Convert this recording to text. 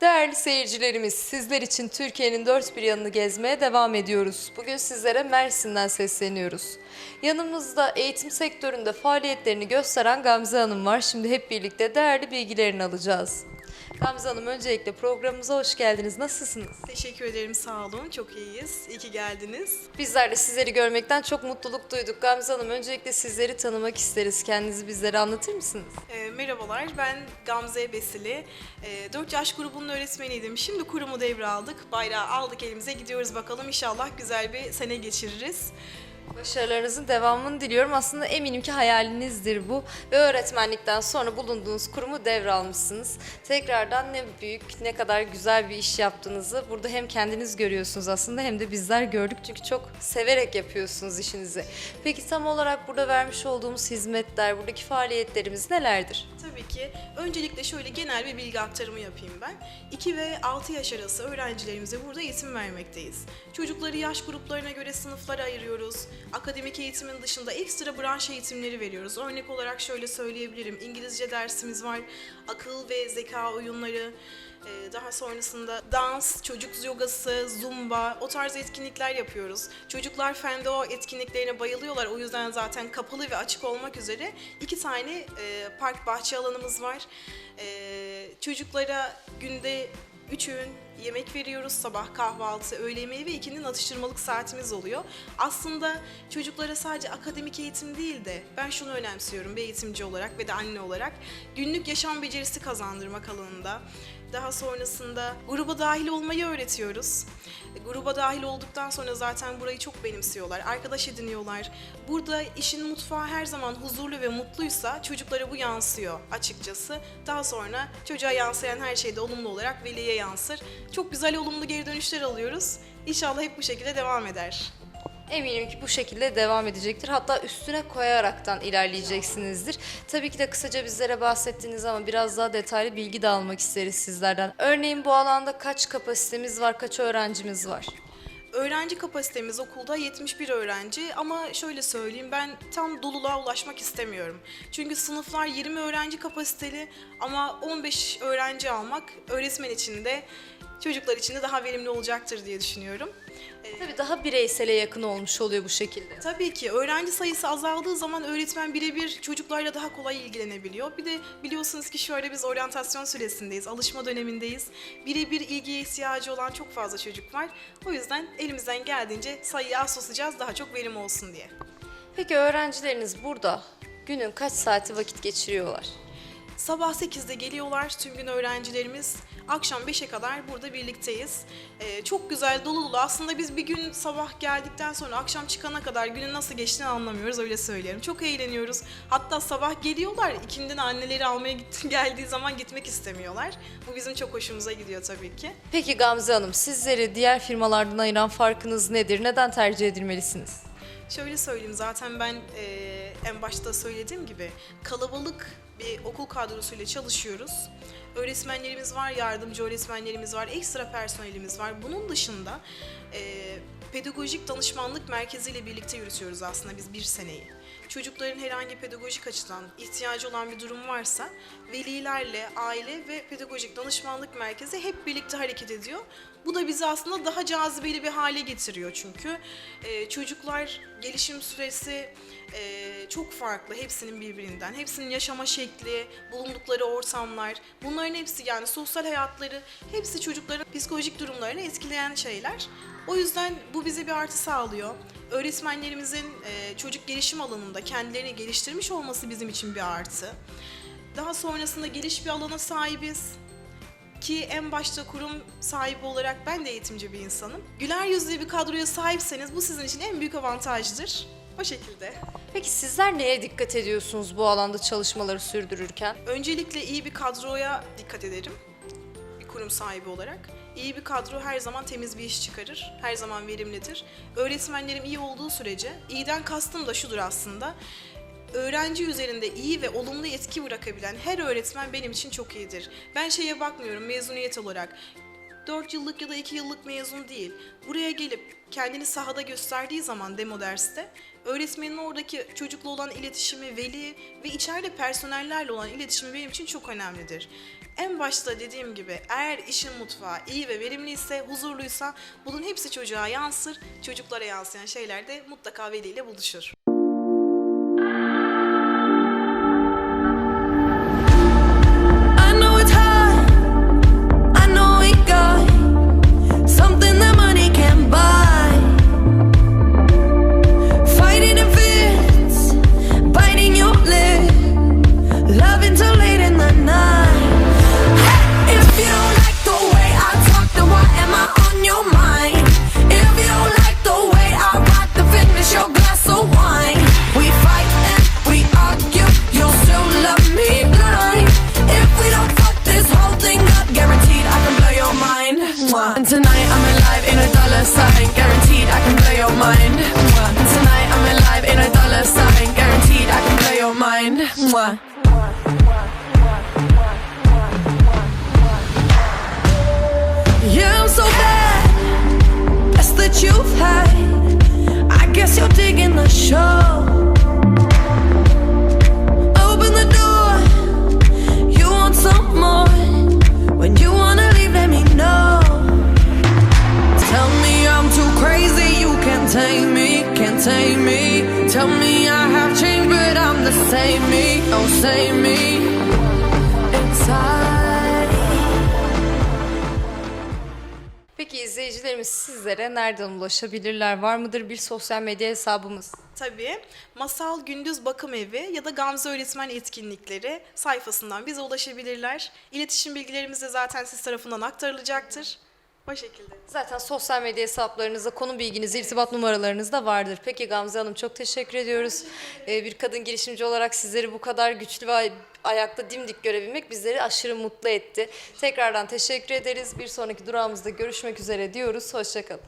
Değerli seyircilerimiz, sizler için Türkiye'nin dört bir yanını gezmeye devam ediyoruz. Bugün sizlere Mersin'den sesleniyoruz. Yanımızda eğitim sektöründe faaliyetlerini gösteren Gamze Hanım var. Şimdi hep birlikte değerli bilgilerini alacağız. Gamze Hanım öncelikle programımıza hoş geldiniz. Nasılsınız? Teşekkür ederim, sağ olun. Çok iyiyiz. İyi ki geldiniz. Bizler de sizleri görmekten çok mutluluk duyduk. Gamze Hanım öncelikle sizleri tanımak isteriz. Kendinizi bizlere anlatır mısınız? Ee, merhabalar, ben Gamze Besili. Ee, 4 yaş grubunun öğretmeniydim. Şimdi kurumu devraldık. Bayrağı aldık elimize, gidiyoruz bakalım. İnşallah güzel bir sene geçiririz. Başarılarınızın devamını diliyorum. Aslında eminim ki hayalinizdir bu ve öğretmenlikten sonra bulunduğunuz kurumu devralmışsınız. Tekrardan ne büyük, ne kadar güzel bir iş yaptığınızı burada hem kendiniz görüyorsunuz aslında hem de bizler gördük çünkü çok severek yapıyorsunuz işinizi. Peki tam olarak burada vermiş olduğumuz hizmetler, buradaki faaliyetlerimiz nelerdir? Tabii ki. Öncelikle şöyle genel bir bilgi aktarımı yapayım ben. 2 ve 6 yaş arası öğrencilerimize burada eğitim vermekteyiz. Çocukları yaş gruplarına göre sınıflara ayırıyoruz. Akademik eğitimin dışında ekstra branş eğitimleri veriyoruz. Örnek olarak şöyle söyleyebilirim. İngilizce dersimiz var, akıl ve zeka oyunları, ee, daha sonrasında dans, çocuk yogası, zumba, o tarz etkinlikler yapıyoruz. Çocuklar fende o etkinliklerine bayılıyorlar. O yüzden zaten kapalı ve açık olmak üzere iki tane e, park bahçe alanımız var. Ee, çocuklara günde üç öğün yemek veriyoruz. Sabah kahvaltı, öğle yemeği ve ikinin atıştırmalık saatimiz oluyor. Aslında çocuklara sadece akademik eğitim değil de ben şunu önemsiyorum bir eğitimci olarak ve de anne olarak. Günlük yaşam becerisi kazandırmak alanında. Daha sonrasında gruba dahil olmayı öğretiyoruz. E, Gruba dahil olduktan sonra zaten burayı çok benimsiyorlar. Arkadaş ediniyorlar. Burada işin mutfağı her zaman huzurlu ve mutluysa çocuklara bu yansıyor açıkçası. Daha sonra çocuğa yansıyan her şey de olumlu olarak veliye yansır. Çok güzel olumlu geri dönüşler alıyoruz. İnşallah hep bu şekilde devam eder. Eminim ki bu şekilde devam edecektir. Hatta üstüne koyaraktan ilerleyeceksinizdir. Tabii ki de kısaca bizlere bahsettiniz ama biraz daha detaylı bilgi de almak isteriz sizlerden. Örneğin bu alanda kaç kapasitemiz var, kaç öğrencimiz var? Öğrenci kapasitemiz okulda 71 öğrenci ama şöyle söyleyeyim ben tam doluluğa ulaşmak istemiyorum. Çünkü sınıflar 20 öğrenci kapasiteli ama 15 öğrenci almak öğretmen için de çocuklar için de daha verimli olacaktır diye düşünüyorum. Tabii daha bireysele yakın olmuş oluyor bu şekilde. Tabii ki öğrenci sayısı azaldığı zaman öğretmen birebir çocuklarla daha kolay ilgilenebiliyor. Bir de biliyorsunuz ki şöyle biz oryantasyon süresindeyiz, alışma dönemindeyiz. Birebir ilgiye ihtiyacı olan çok fazla çocuk var. O yüzden elimizden geldiğince sayıyı az tutacağız daha çok verim olsun diye. Peki öğrencileriniz burada günün kaç saati vakit geçiriyorlar? Sabah 8'de geliyorlar tüm gün öğrencilerimiz. Akşam 5'e kadar burada birlikteyiz. Ee, çok güzel dolu dolu. Aslında biz bir gün sabah geldikten sonra akşam çıkana kadar günün nasıl geçtiğini anlamıyoruz öyle söyleyelim. Çok eğleniyoruz. Hatta sabah geliyorlar ikindiden anneleri almaya gitti, geldiği zaman gitmek istemiyorlar. Bu bizim çok hoşumuza gidiyor tabii ki. Peki Gamze Hanım sizleri diğer firmalardan ayıran farkınız nedir? Neden tercih edilmelisiniz? Şöyle söyleyeyim zaten ben e, en başta söylediğim gibi kalabalık bir okul kadrosuyla çalışıyoruz. Öğretmenlerimiz var, yardımcı öğretmenlerimiz var, ekstra personelimiz var. Bunun dışında e, pedagojik danışmanlık merkeziyle birlikte yürütüyoruz aslında biz bir seneyi. Çocukların herhangi pedagojik açıdan ihtiyacı olan bir durum varsa velilerle, aile ve pedagojik danışmanlık merkezi hep birlikte hareket ediyor. Bu da bizi aslında daha cazibeli bir hale getiriyor çünkü e, çocuklar gelişim süresi e, çok farklı hepsinin birbirinden. Hepsinin yaşama şekli, bulundukları ortamlar, bunların hepsi yani sosyal hayatları, hepsi çocukların psikolojik durumlarını etkileyen şeyler. O yüzden bu bize bir artı sağlıyor. Öğretmenlerimizin e, çocuk gelişim alanında kendilerini geliştirmiş olması bizim için bir artı. Daha sonrasında geniş bir alana sahibiz. Ki en başta kurum sahibi olarak ben de eğitimci bir insanım. Güler yüzlü bir kadroya sahipseniz bu sizin için en büyük avantajdır. O şekilde. Peki sizler neye dikkat ediyorsunuz bu alanda çalışmaları sürdürürken? Öncelikle iyi bir kadroya dikkat ederim. Bir kurum sahibi olarak. İyi bir kadro her zaman temiz bir iş çıkarır. Her zaman verimlidir. Öğretmenlerim iyi olduğu sürece, iyiden kastım da şudur aslında. Öğrenci üzerinde iyi ve olumlu etki bırakabilen her öğretmen benim için çok iyidir. Ben şeye bakmıyorum mezuniyet olarak. 4 yıllık ya da 2 yıllık mezun değil. Buraya gelip kendini sahada gösterdiği zaman demo derste öğretmenin oradaki çocukla olan iletişimi, veli ve içeride personellerle olan iletişimi benim için çok önemlidir. En başta dediğim gibi eğer işin mutfağı iyi ve verimliyse, huzurluysa bunun hepsi çocuğa yansır. Çocuklara yansıyan şeyler de mutlaka veliyle buluşur. And tonight I'm alive in a dollar sign, guaranteed I can blow your mind. And tonight I'm alive in a dollar sign, guaranteed I can blow your mind. Mwah. Me. Oh, same me. Inside. Peki izleyicilerimiz sizlere nereden ulaşabilirler? Var mıdır bir sosyal medya hesabımız? Tabii Masal Gündüz Bakım Evi ya da Gamze Öğretmen Etkinlikleri sayfasından bize ulaşabilirler. İletişim bilgilerimiz de zaten siz tarafından aktarılacaktır. O şekilde. Zaten sosyal medya hesaplarınızda konu bilginiz, irtibat numaralarınız da vardır. Peki Gamze Hanım çok teşekkür ediyoruz. Ee, bir kadın girişimci olarak sizleri bu kadar güçlü ve ay- ayakta dimdik görebilmek bizleri aşırı mutlu etti. Tekrardan teşekkür ederiz. Bir sonraki durağımızda görüşmek üzere diyoruz. Hoşçakalın.